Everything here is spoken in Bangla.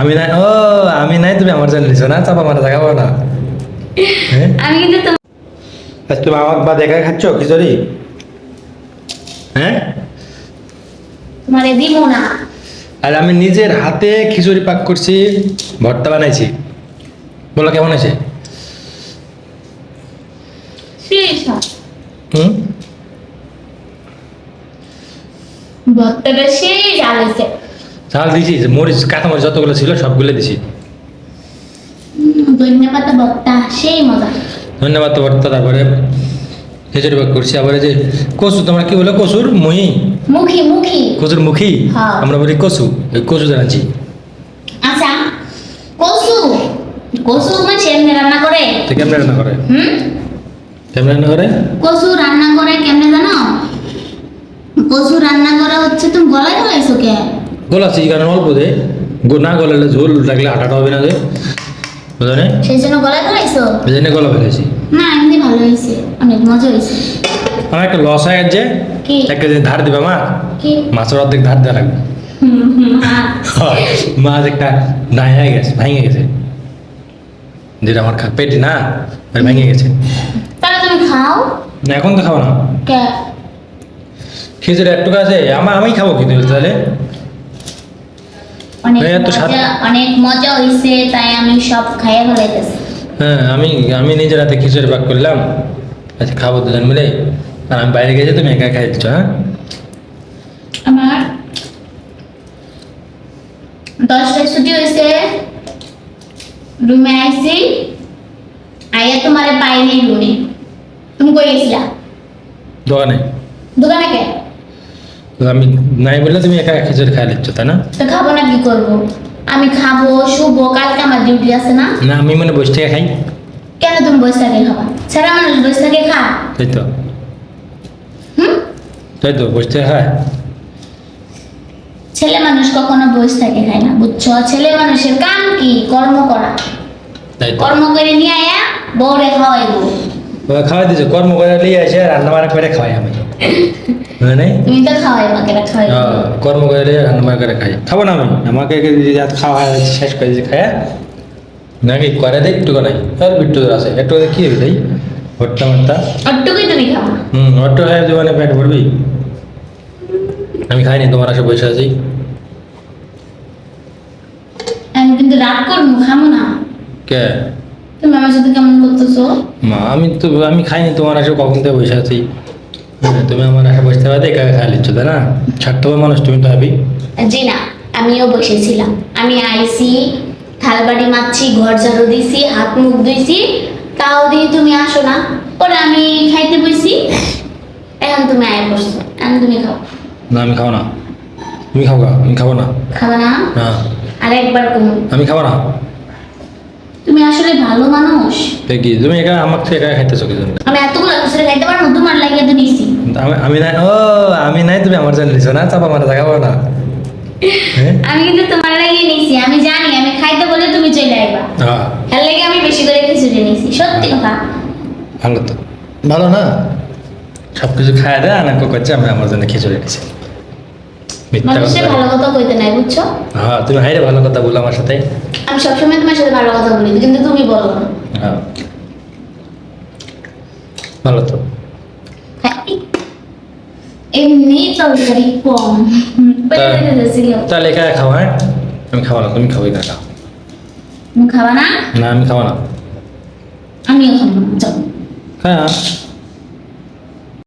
আমি নাই ও আমি নাই তুমি আমার জানি লিছো না চাপা মারা পাও না। হ্যাঁ? আমি কিন্তু আজ তুমি আমার বা দেখা খাচ্ছ খিচুড়ি? হ্যাঁ? তোমারে দিব না। আর আমি নিজের হাতে খিচুড়ি পাক করছি ভর্তা বানাইছি। বলো কেমন আছে হুম? ভর্তাটা সেই জাল চাল দিছি মরিচ কাঁচা মরিচ যতগুলো ছিল সবগুলো দিছি। ধন্যবাদ ভর্তা সেই মজা। ধন্যবাদ তো ভর্তা তারপরে খিচুড়ি পাক করছি। আবার যে কচু তোমরা কি বলো কচুর মুহি? মুখি মুখি। কচুর মুখী? হ্যাঁ। আমরা বলি কচু ওই কচু জানাচ্ছি আচ্ছা কসু কসু মানে এমনি রান্না করে? তো কেমন রান্না করে? হুম? কেমন রান্না করে? কসু রান্না করে কেমনে জানো? কসু রান্না করে হচ্ছে তুমি গলায় গলাইছো কে? গোলাচ্ছি কারণ অল্প দে গো না গলালে ঝোল লাগলে আটাটা হবে না দে। বুঝলে সেই জন্য গলায় গলাইছো? এই জন্য গলা ফেলেছি না এমনি ভালো হয়েছে অনেক মজা হয়েছে আমার একটা লস হয়ে গেছে কি? একটা ধার দিবা মা। কি? মাছের অর্ধেক ধার দেওয়া লাগবে। মাছ একটা নাই হয়ে গেছে ভেঙে গেছে। যেটা আমার পেটে না ভেঙে গেছে। তাহলে তুমি খাও? না এখন তো খাব না। খিচুড়ি একটু আছে আমার আমি খাব কিন্তু তাহলে। অনেক এই এত স্বাদ- মজা অনেক মজা হয়েছে তাই আমি সব খাইয়ে ফেলাইতেছি হ্যাঁ আমি আমি নিজের হাতে খিচুড়ি পাক করলাম আচ্ছা খাব দুজন মিলে আর আমি বাইরে গেছি তুমি একা খাই দিচ্ছ হ্যাঁ? আমার দশটায় ছুটি হয়েছে রুমে আইছি আইয়া তোমারে পাইনি রুমে। তুমি কই গেছিলা? দোকানে। দোকানে কে? আমি নাই বললে তুমি একা খিচুড়ি খাই দিচ্ছ তাই না? তো খাব না কি করব? আমি খাব শুবো কালকে আমার ডিউটি আছে না? না আমি মানে বসে থেকে খাই। কেন তুমি বসে থাকে খাবা? সারা মানুষ বসে থাকে খা। তাই তো। হুম? তাই তো বসে থেকে খায়। ছেলে মানুষ কখনো বসে থাকে খায় না বুঝছ? ছেলে মানুষের কাম কি? কর্ম করা। কর্ম করে নিয়ে আয়া বউরে খাওয়াইবো। খাওয়াই দিচ্ছে কর্ম করে নিয়ে আসে রান্না বান্না করে খাওয়াই আমি। বুঝলে তুমি তো খাওয়াই মাকে খাওয়াই। হ্যাঁ, কর্ম করে খাই। খাব না আমি? আমাকে খাওয়া শেষ করে খায়া নাকি? করে দেয় একটু নাই। আর বিট্টু আছে একটু কি হবে তাই ভর্তা ভর্তা অটুকুই তুমি খাও। হুম অট্ট খায় জীবনে পেট ভরবি। আমি খাইনি তোমার আসে বসে আছি। আমি কিন্তু রাগ করব খামো না। কে? তুমি আমার সাথে কেমন করতেছো? মা আমি তো আমি খাইনি তোমার আসে কখন থেকে বসে আছি? হ্যাঁ, তুমি আমার বসতে পারবে একা খাই নিচ্ছ তাই না? স্বার্থপর মানুষ তুমি তো হবি জি না আমিও বসেছিলাম। আমি আইসি থালবাড়ি মারছি ঘর ঝাড়ু দিছি হাত মুখ ধুইছি তাও দিয়ে তুমি আসো না। পরে আমি খাইতে বসি এখন তুমি আয় বসছো এখন তুমি খাও। না আমি খাব না। তুমি খাব আমি খাব না। খাবে না? না। আর একবার কমু। আমি খাব না। তুমি আসলে ভালো মানুষ। দেখি তুমি একা আমার থেকে একা খাইতেছো কি আমি এতগুলো খুচরে খাইতে পারব তোমার লাগিয়ে তো নিছি আমি নাই ও আমি নাই তুমি আমার জানি লিছো না চাপা মারা জায়গা না। হ্যাঁ? আমি কিন্তু তোমার লাগিয়ে নিছি আমি জানি আমি খাইতে বলে তুমি চলে আইবা। হ্যাঁ এর লাগে আমি বেশি করে খিচুড়ি নিছি সত্যি কথা। ভালো তো। ভালো না? সব কিছু খায় দেয় আর নাকো করছে আমি আমার জন্য খিচুড়ি নিছি। মিথ্যা মানুষের ভালো কথা কইতে নাই বুঝছ? হ্যাঁ তুমি হাইরে ভালো কথা বলো আমার সাথে। আমি সবসময় তোমার সাথে ভালো কথা বলি কিন্তু তুমি বলো না। হ্যাঁ ভালো তো। এমনি তরকারি কম পেটে তা- পেটে ছিল তাহলে একা খাও হ্যাঁ আমি খাব না তুমি খাব একা খাও তুমি খাবা না না আমি খাব না আমিও খাব না চলো হ্যাঁ